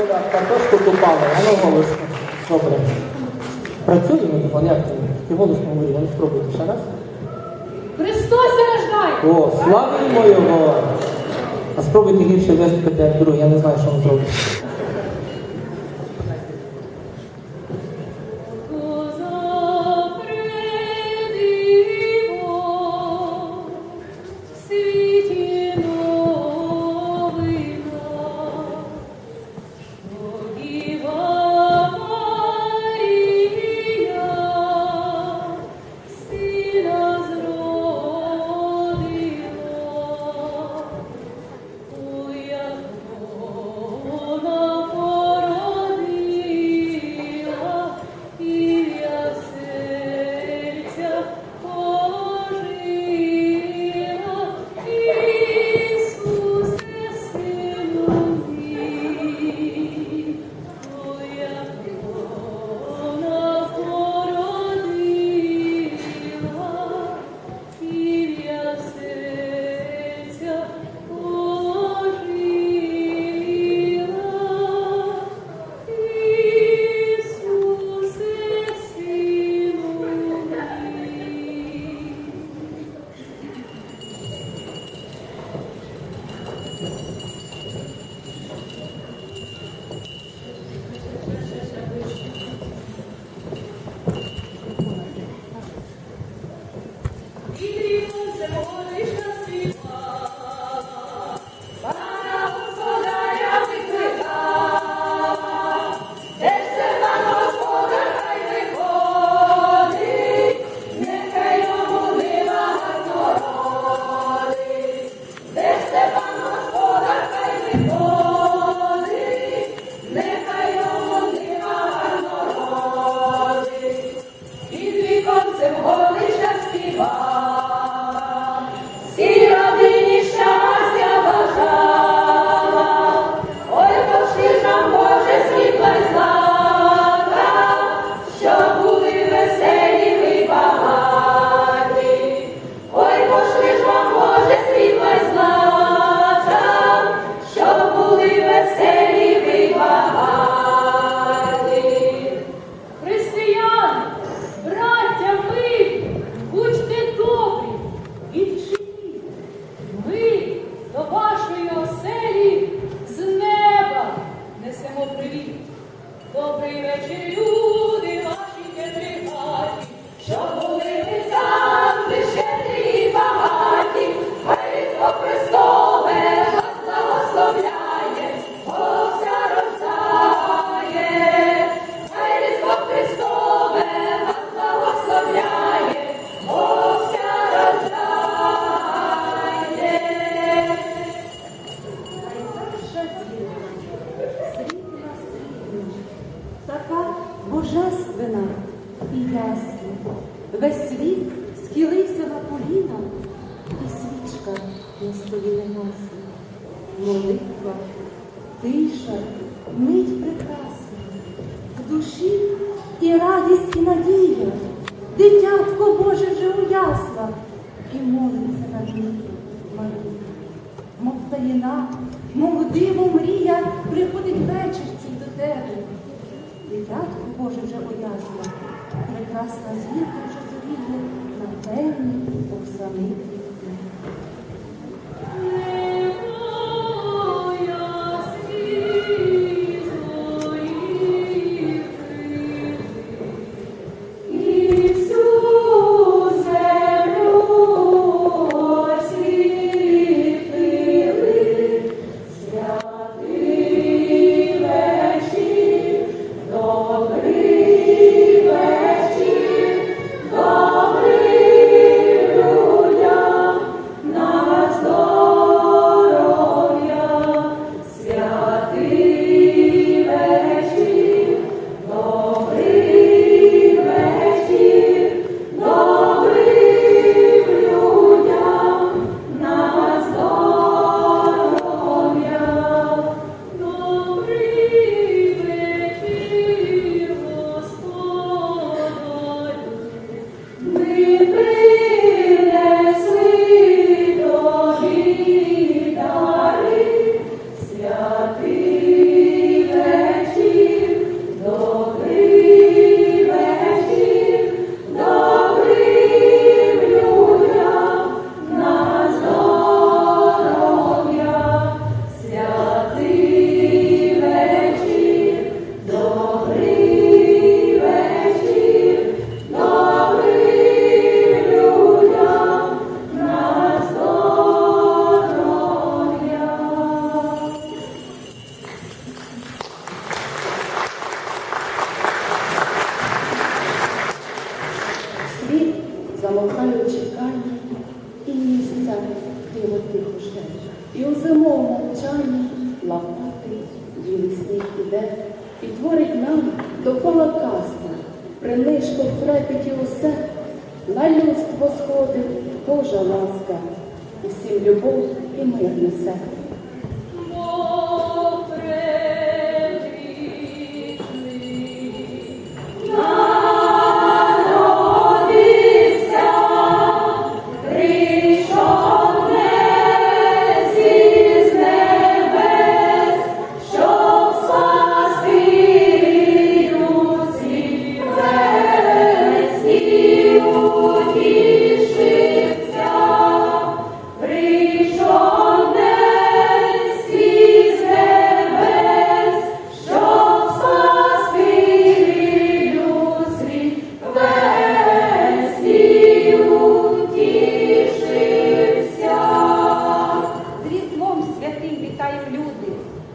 Оля, картошку купали, а ну голосно. Добре. Працює мікрофон, як ти? Ти голосно говорив, а ну спробуйте ще раз. Христос рождає! О, славімо його! А спробуйте гірше виступити, як другий, я не знаю, що він зробить. Божественна і ясна. Весь світ схилився на коліна, і свічка на столі не гасне. Молитва, тиша, мить прекрасна, в душі і радість, і надія. Дитятко Боже вже у яслах і молиться над ним Марія мов таїна, мов диво мрія, приходить вечір до тебе. Дитятко Боже вже поясна, прекрасна зірка вже зоріє на темні оксамиті. прийде і творить нам довкола казка, принишко в трепеті усе, на людство сходить Божа ласка, усім любов і мир несе.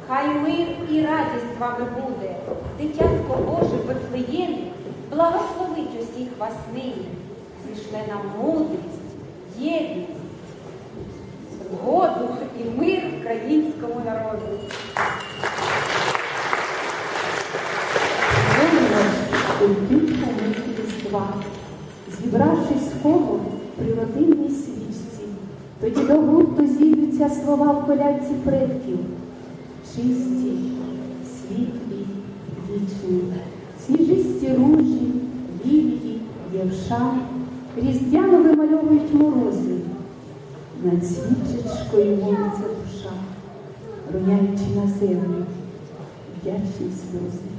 хай мир і радість з вами буде, дитятко Боже Вифлеємі, благословить усіх вас нині, зійшли нам мудрість, єдність, згоду і мир українському народу. Зібравшись в коло при родинній свічці, тоді до гурту зійдуться слова в колядці предків. душа різдвяно вимальовують морози, над свічечкою молиться душа, роняючи на землю вдячні сльози.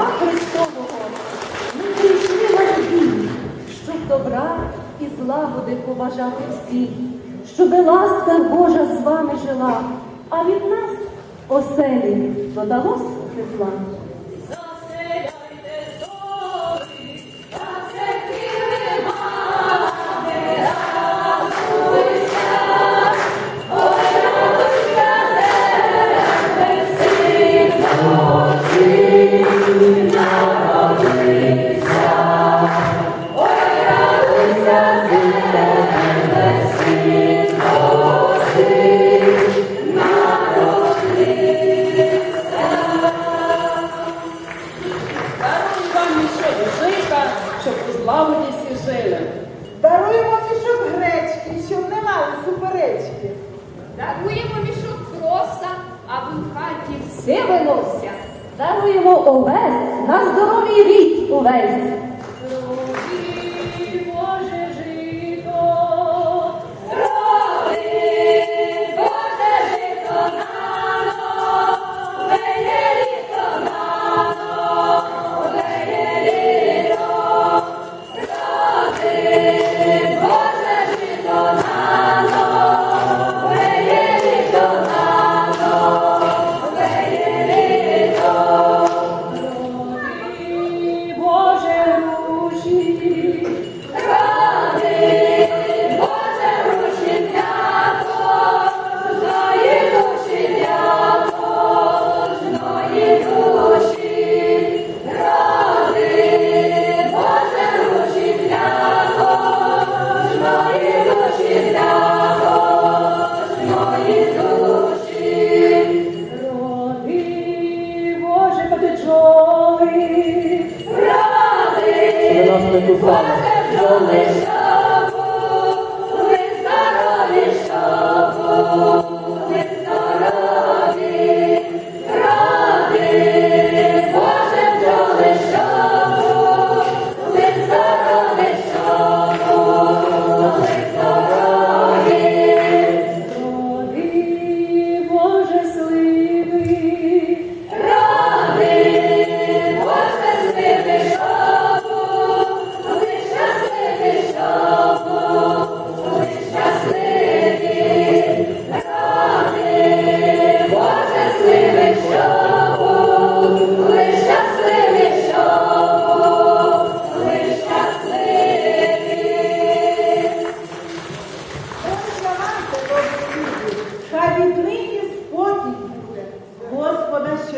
Різдва Христового ми прийшли на надії, щоб добра і злагоди поважати всіх, щоб ласка Божа з вами жила, а від нас оселі додалось тепла. Даруємо овес на здоровий рік увесь. Боже, потечоли. Ради, Щоб нас не кусали.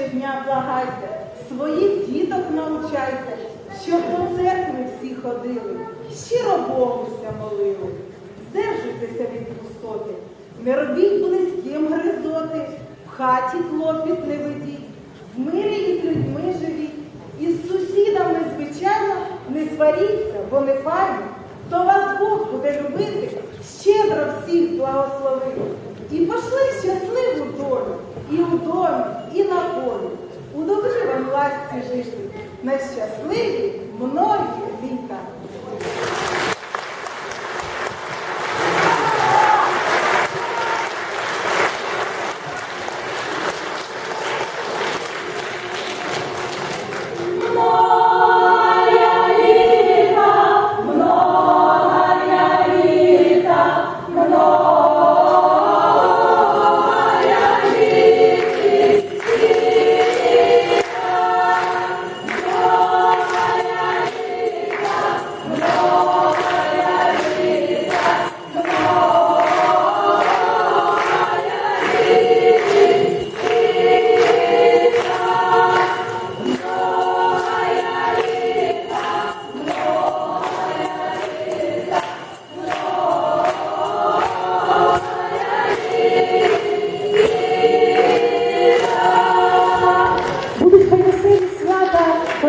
Щодня благайте, своїх діток навчайте, щоб до церкви всі ходили, щиро Богуся молили. Здержуйтеся від пустоти, не робіть близьким гризоти, в хаті клопіт не ведіть, в мирі із людьми живіть, із сусідами, звичайно, не сваріться, бо не файно, то вас Бог буде любити, щедро всіх благословити. І пошли щасливу долю і у домі, і на полі. У добрі вам власті жити, на щасливі многі літа.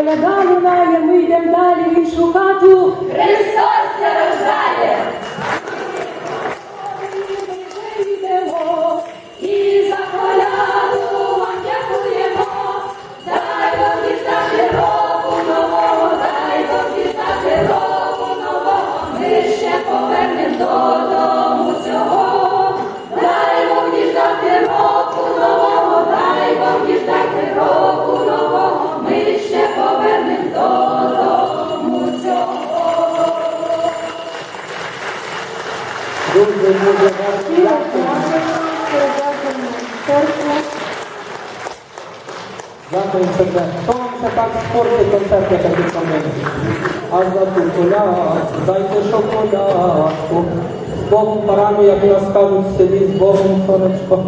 Коляда лунає, ми йдемо далі в іншу хату. Христос се Хто вам ще так спорти концерт, як такий А за ту коляску, дайте шоколадку. З Богом парану, як нас кажуть в селі, з Богом сонечко.